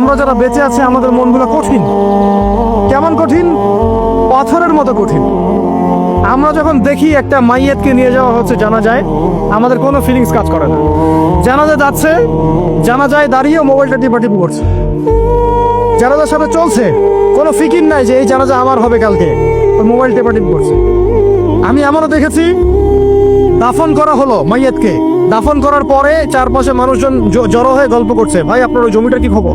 আমরা যারা বেঁচে আছি, আমাদের মনগুলো কঠিন। কেমন কঠিন? পাথরের মতো কঠিন। আমরা যখন দেখি একটা মাইয়াতকে নিয়ে যাওয়া হচ্ছে, জানা যায় আমাদের কোনো ফিলিংস কাজ করে না। জানাজা যাচ্ছে, জানা যায় দাঁড়িয়ে মোবাইলটা টিপাটিপি করছে। জানাজার সাথে চলছে, কোনো ফিকির নাই যে এই জানাজা আমার হবে কালকে। ওই মোবাইল টেপাটিপি করছে। আমি এমনও দেখেছি, দাফন করা হলো মাইয়াতকে। দাফন করার পরে চারপাশে মানুষজন জড়ো হয়ে গল্প করছে, ভাই, আপনার ওই জমিটার কি খবর?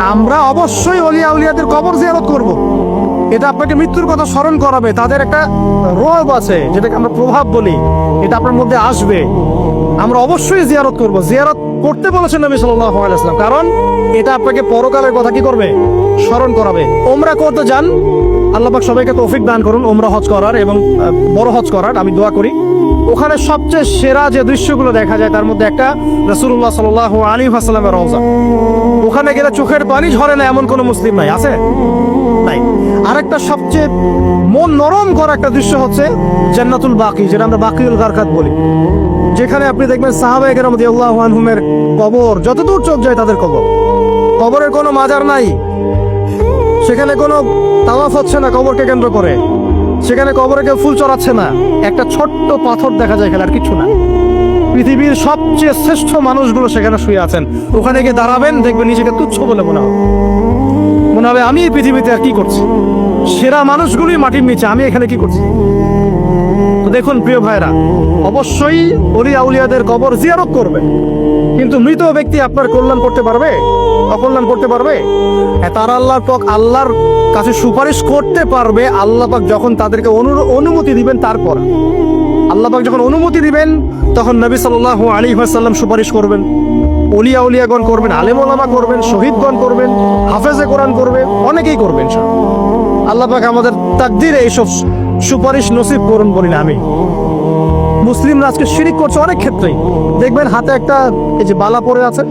আমরা অবশ্যই অলিয়া উলিয়াদের কবর জিয়ারত করব। এটা আপনাকে মৃত্যুর কথা স্মরণ করাবে। তাদের একটা রোগ আছে, যেটাকে আমরা প্রভাব বলি। এটা আপনার মধ্যে আসবে। আমরা অবশ্যই জিয়ারত করব। জিয়ারত করতে বলেছেন নবী সাল্লাল্লাহু আলাইহি ওয়াসাল্লাম। কারণ এটা আপনাকে পরকালের কথা কি করবে? স্মরণ করাবে। ওমরা করতে যান। আল্লাহ সবাইকে তৌফিক দান করুন। ওমরা হজ করার এবং বড় হজ করার। আমি দোয়া করি। ওখানে সবচেয়ে সেরা যে দৃশ্যগুলো দেখা যায়, তার মধ্যে একটা রাসূলুল্লাহ সাল্লাল্লাহু আলাইহি ওয়াসাল্লামের রওজা। ওখানে গেলে চোখের পানি ঝরে না, এমন কোনো মুসলিম নাই, আছে? নাই। আরেকটা সবচেয়ে মন নরম করা একটা দৃশ্য হচ্ছে জান্নাতুল বাকি, যেটা আমরা বাকিউল গারকাত বলি। যেখানে আপনি দেখবেন সাহাবা একরাম রাদিয়াল্লাহু আনহুমের কবর, যতদূর চোখ যায় তাদের কবর। কবরের কোনো মাজার নাই। সেখানে কোনো তাওয়াফ হচ্ছে না কবরকে কেন্দ্র করে। সেখানে কবরে কেউ ফুল চড়াচ্ছে না। একটা ছোট্ট পাথর দেখা যায় এখানে, আর কিছু না। পৃথিবীর সবচেয়ে শ্রেষ্ঠ মানুষগুলো সেখানে শুয়ে আছেন। ওখানে গিয়ে দাঁড়াবেন, দেখবেন নিজেকে তুচ্ছ বলে মনে হবে। মনে হবে, আমি পৃথিবীতে আর কি করছি? সেরা মানুষগুলোই মাটির নিচে, আমি এখানে কি করছি? তো দেখুন, প্রিয় ভাইরা অবশ্যই অলি আউলিয়াদের কবর জিয়ারত করবে কিন্তু মৃত ব্যক্তি আপনার কল্যাণ করতে পারবে? অকল্যাণ করতে পারবে? হ্যাঁ, তার আল্লাহর পক আল্লাহর কাছে সুপারিশ করতে পারবে আল্লাহ পাক যখন তাদেরকে অনুমতি দিবেন তারপর। আল্লাহ পাক যখন অনুমতি দিবেন তখন নবী সাল্লাল্লাহু আলী ওয়াসাল্লাম সুপারিশ করবেন। অলিয়া উলিয়াগণ করবেন আলেম ওলামা করবেন শহীদগণ করবেন হাফেজে কোরআন করবে অনেকেই করবেন আল্লাহ পাক আমাদের তাকদিরে এইসব সুপারিশ নসিব করুন বলি না আমি মুসলিমরা আজকে শিরিক করছে অনেক ক্ষেত্রেই। দেখবেন হাতে একটা, এই যে বালা পড়ে আছে,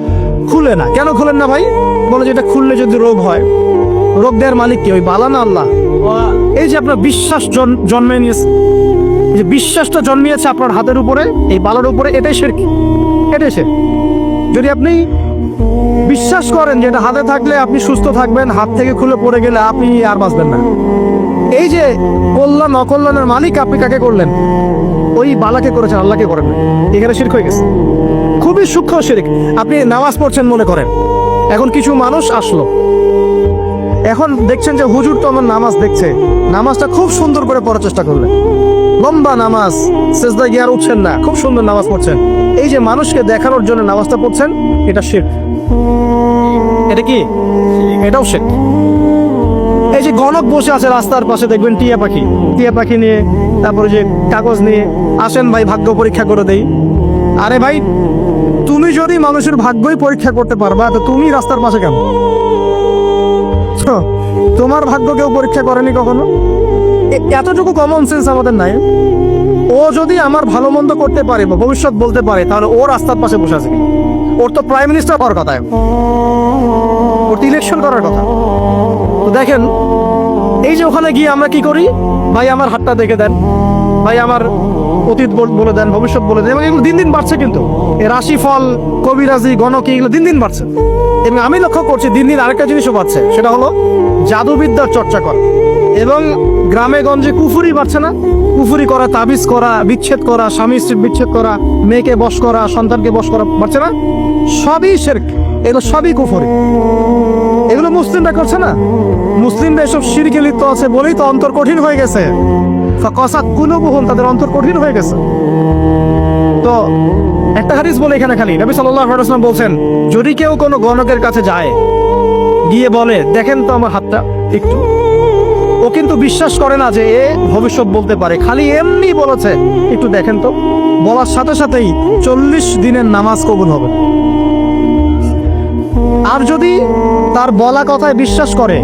খুলে না। কেন খুলেন না ভাই? বলে যে এটা খুললে যদি রোগ হয়। রোগ দেওয়ার মালিক কি? ওই বালা না আল্লাহ? এই যে আপনার বিশ্বাস জন্মে নিয়েছে। যে বিশ্বাসটা জন্মিয়েছে আপনার হাতের উপরে, এই বালার উপরে, এটাই শেরক। এটাই শেরক। যদি আপনি বিশ্বাস করেন যে এটা হাতে থাকলে আপনি সুস্থ থাকবেন, হাত থেকে খুলে পড়ে গেলে আপনি আর বাঁচবেন না। এই যে কল্যাণ, অকল্যাণের মালিক আপনি কাকে করলেন? ওই বালাকে করেছেন, আল্লাহকে করেন। এখানে শিরক হয়ে গেছে। খুবই সূক্ষ্ম শিরিক। আপনি নামাজ পড়ছেন মনে করেন। এখন কিছু মানুষ আসলো। এখন দেখছেন যে হুজুর তো আমার নামাজ দেখছে। নামাজটা খুব সুন্দর করে পড়ার চেষ্টা করলেন। লম্বা নামাজ, সেজদা গিয়ে আর উঠছেন না, খুব সুন্দর নামাজ পড়ছেন। এই যে মানুষকে দেখানোর জন্য নামাজটা পড়ছেন, এটা শির এটা কি? এটাও শির এই যে গণক বসে আছে রাস্তার পাশে, দেখবেন টিয়া পাখি। টিয়া পাখি নিয়ে, তারপরে যে কাগজ নিয়ে আসেন ভাই, ভাগ্য পরীক্ষা করে দেই। আরে ভাই, তুমি যদি মানুষের ভাগ্যই পরীক্ষা করতে পারবা, তো তুমি রাস্তার পাশে কেন? তোমার ভাগ্য কেউ পরীক্ষা করেনি কখনো? এতটুকু কমন সেন্স আমাদের নাই। ও যদি আমার ভালো মন্দ করতে পারে বা ভবিষ্যৎ বলতে পারে, তাহলে ও রাস্তার পাশে বসে আছে। ওর তো প্রাইম মিনিস্টার হওয়ার কথা। ওর ইলেকশন করার কথা। দেখেন, এই যে ওখানে গিয়ে আমরা কি করি? ভাই, আমার হাতটা দেখে দেন। ভাই, আমার অতীত বল- দেন, ভবিষ্যৎ বলে দেন, এবং এগুলো দিন দিন বাড়ছে কিন্তু। এই রাশিফল, কবিরাজি, গণকি, এগুলো দিন দিন বাড়ছে। এবং আমি লক্ষ্য করছি, দিন দিন আরেকটা জিনিসও বাড়ছে, সেটা হলো জাদুবিদ্যার চর্চা করা। এবং গ্রামে গঞ্জে কুফুরি বাড়ছে না। কুফুরি করা, তাবিজ করা, বিচ্ছেদ করা, স্বামী স্ত্রীর বিচ্ছেদ করা, মেয়েকে বস করা, সন্তানকে বশ করা বাড়ছে না। সবই শেরক, এগুলো সবই কুফুরি। এগুলো মুসলিমরা করছে না। মুসলিমরা এসব শিরকে লিপ্ত আছে বলেই তো অন্তর কঠিন হয়ে গেছে। কসাত কুলুবুহুম, তাদের অন্তর কঠিন হয়ে গেছে। তো একটা হাদিস বলে এখানে খালি। নবী আলাইহি বলছেন, যদি কেউ কোনো গণকের কাছে যায়, গিয়ে বলে, দেখেন তো আমার হাতটা একটু। ও কিন্তু বিশ্বাস করে না যে এ ভবিষ্যৎ বলতে পারে। খালি এমনি বলেছে, একটু দেখেন তো। বলার সাথে সাথেই চল্লিশ দিনের নামাজ কবুল হবে। আর যদি তার বলা কথায় বিশ্বাস করে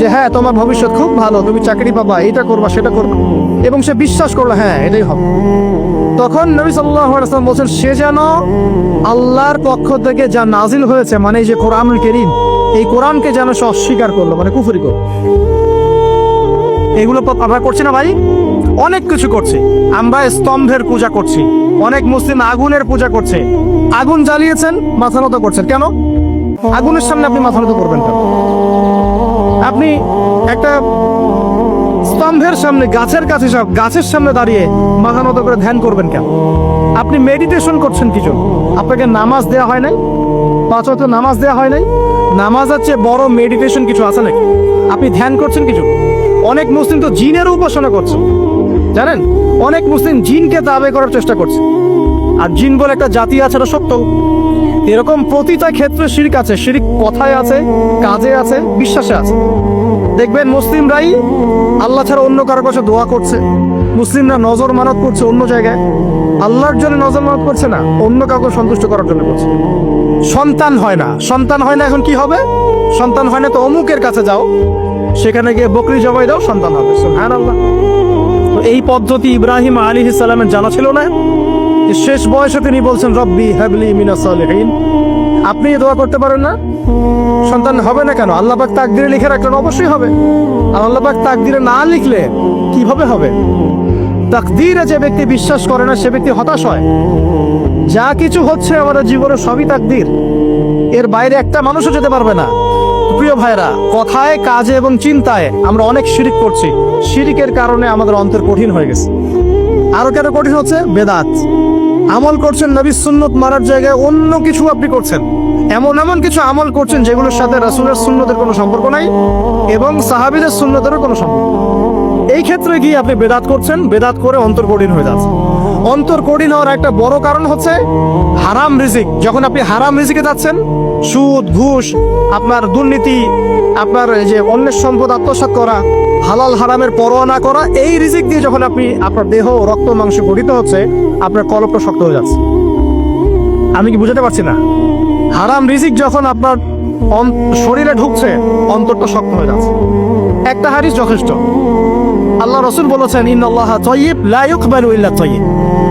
যে হ্যাঁ তোমার ভবিষ্যৎ খুব ভালো, তুমি চাকরি পাবা এটা করবা, সেটা করবা, এবং সে বিশ্বাস করল হ্যাঁ এটাই হবে। তখন নবী আলাইহি বলছেন, সে যেন আল্লাহর পক্ষ থেকে যা নাজিল হয়েছে মানে এই যে কোরআনুল করিম, এই কোরআনকে যেন সে অস্বীকার করল মানে কুফরি করল। এগুলো আমরা করছি না ভাই? অনেক কিছু করছি। আমরা স্তম্ভের পূজা করছি, অনেক মুসলিম আগুনের পূজা করছে। আগুন জ্বালিয়েছেন, মাথা নত করছেন। কেন? আগুনের সামনে আপনি মাথা নত করবেন কেন? আপনি একটা স্তম্ভের সামনে, গাছের কাছে সব গাছের সামনে দাঁড়িয়ে মাথা নত করে ধ্যান করবেন কেন? আপনি মেডিটেশন করছেন কিছু আপনাকে নামাজ দেওয়া হয় নাই? পাঁচ নামাজ দেওয়া হয় নাই? নামাজের চেয়ে বড় মেডিটেশন কিছু আছে নাকি? আপনি ধ্যান করছেন কিছু অনেক মুসলিম তো জিনের উপাসনা করছে। জানেন? অনেক মুসলিম জিনকে দাবে করার চেষ্টা করছে। আর জিন বলে একটা জাতি আছে সত্য। এরকম প্রতিটা ক্ষেত্রে শিরিক আছে। শিরিক কথায় আছে, কাজে আছে, বিশ্বাসে আছে। দেখবেন মুসলিমরাই আল্লাহ ছাড়া অন্য কারও কাছে দোয়া করছে। মুসলিমরা নজর মানত করছে অন্য জায়গায়। আল্লাহর জন্য নজর মানত করছে না, অন্য কাউকে সন্তুষ্ট করার জন্য করছে। সন্তান হয় না। সন্তান হয় না এখন কি হবে? সন্তান হয় না তো অমুকের কাছে যাও, সেখানে গিয়ে বকরি জবাই দাও, সন্তান হবে। হ্যাঁ আল্লাহ এই পদ্ধতি ইব্রাহিম আলী ইসলামের জানা ছিল না? শেষ বয়সে তিনি বলছেন, রব্বি হাবলি মিনা সালেহিন। আপনি দোয়া করতে পারেন না? সন্তান হবে না কেন? আল্লাহ পাক তাকদিরে লিখে রাখলেন, অবশ্যই হবে। আর আল্লাহ পাক তাকদিরে না লিখলে কীভাবে হবে? তাকদিরে যে ব্যক্তি বিশ্বাস করে না, সে ব্যক্তি হতাশ হয়। যা কিছু হচ্ছে আমাদের জীবনে সবই তাকদির। এর বাইরে একটা মানুষও যেতে পারবে না। প্রিয় ভাইরা কথায়, কাজে এবং চিন্তায় আমরা অনেক শিরিক করছি। শিরিকের কারণে আমাদের অন্তর কঠিন হয়ে গেছে। আরও কেন কঠিন হচ্ছে? বেদাত। আমল করছেন নবী সুন্নত মারার জায়গায় অন্য কিছু আপনি করছেন। এমন এমন কিছু আমল করছেন যেগুলোর সাথে রাসূলের সুন্নতের কোনো সম্পর্ক নাই এবং সাহাবীদের সুন্নতেরও কোনো সম্পর্ক এই ক্ষেত্রে গিয়ে আপনি বেদাত করছেন, বেদাত করে অন্তর কঠিন হয়ে যাচ্ছে অন্তর কঠিন হওয়ার একটা বড় কারণ হচ্ছে হারাম রিজিক। যখন আপনি হারাম রিজিকে যাচ্ছেন, সুদ, ঘুষ, আপনার দুর্নীতি, আপনার যে অন্যের সম্পদ আত্মসাৎ করা, হালাল হারামের পরোয়া না করা, এই রিজিক দিয়ে যখন আপনি আপনার দেহ রক্ত মাংস গঠিত হচ্ছে, আপনার কলপটা শক্ত হয়ে যাচ্ছে। আমি কি বুঝাতে পারছি না? হারাম রিজিক যখন আপনার শরীরে ঢুকছে, অন্তরটা শক্ত হয়ে যাচ্ছে। একটা হারিস যথেষ্ট। আল্লাহ রসুল বলেছেন, ইন্নাল্লাহ তয়িব লায়ুক ইউকবালু ইল্লা তয়িব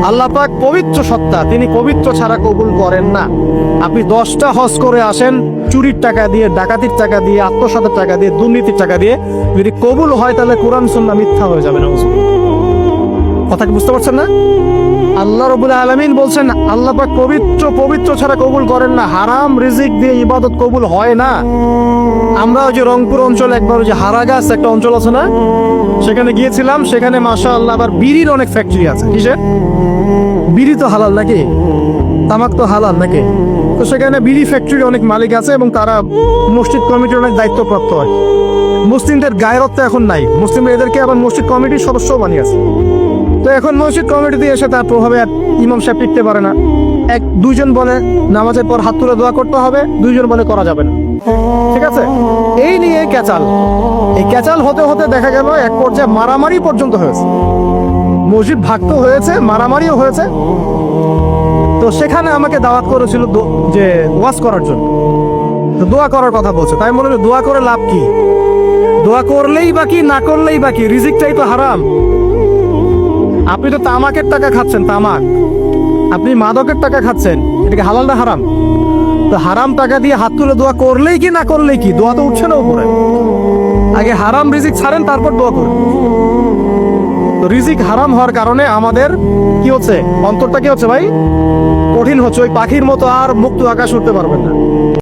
আল্লাহ পাক পবিত্র সত্তা, তিনি পবিত্র ছাড়া কবুল করেন না। আপনি দশটা হজ করে আসেন, চুরির টাকা দিয়ে, ডাকাতির টাকা দিয়ে, আত্মসাতের টাকা দিয়ে, দুর্নীতির টাকা দিয়ে, যদি কবুল হয় তাহলে কোরআন সুন্না মিথ্যা হয়ে যাবে না কথা কি বুঝতে পারছেন না? আল্লাহ রবুল আলমিন বলছেন, আল্লাহ পাক পবিত্র পবিত্র ছাড়া কবুল করেন না। হারাম রিজিক দিয়ে ইবাদত কবুল হয় না। আমরা ওই যে রংপুর অঞ্চলে একবার ওই যে হারাগাছ একটা অঞ্চল আছে না? সেখানে গিয়েছিলাম, সেখানে মাশা আল্লাহ আবার বিড়ির অনেক ফ্যাক্টরি আছে। কিসের? বিড়ি তো হালাল নাকি? তামাক তো হালাল নাকি? তো সেখানে বিড়ি ফ্যাক্টরির অনেক মালিক আছে এবং তারা মসজিদ কমিটির অনেক দায়িত্বপ্রাপ্ত হয়। মুসলিমদের গায়রত্ব এখন নাই। মুসলিমরা এদেরকে আবার মসজিদ কমিটির সদস্য বানিয়েছে। তো এখন মসজিদ কমিটিতে এসে তার প্রভাবে ইমাম সাহেব টিকতে পারে না। এক, দুইজন বলে নামাজের পর হাত তুলে দোয়া করতে হবে, দুইজন বলে করা যাবে না। ঠিক আছে? এই নিয়ে ক্যাচাল। এই ক্যাচাল হতে হতে দেখা গেল এক পর্যায়ে মারামারি পর্যন্ত হয়েছে। মসজিদ ভাগত হয়েছে, মারামারিও হয়েছে। তো সেখানে আমাকে দাওয়াত করেছিল যে ওয়াশ করার জন্য। তো দোয়া করার কথা বলছে। তাই মনে হলো দোয়া করে লাভ কি? দোয়া করলেই বাকি না করলেই বাকি রিজিকটাই তো হারাম। আপনি তো তামাকের টাকা খাচ্ছেন, তামাক। আপনি মাদকের টাকা খাচ্ছেন এটাকে হালাল না হারাম? তো হারাম টাকা দিয়ে হাত তুলে দোয়া করলেই কি, না করলেই কি? দোয়া তো উঠছে না উপরে। আগে হারাম রিজিক ছাড়েন, তারপর দোয়া করুন। তো রিজিক হারাম হওয়ার কারণে আমাদের কি হচ্ছে? অন্তরটা কি হচ্ছে ভাই? কঠিন হচ্ছে, ওই পাখির মতো আর মুক্ত আকাশ উঠতে পারবেন না।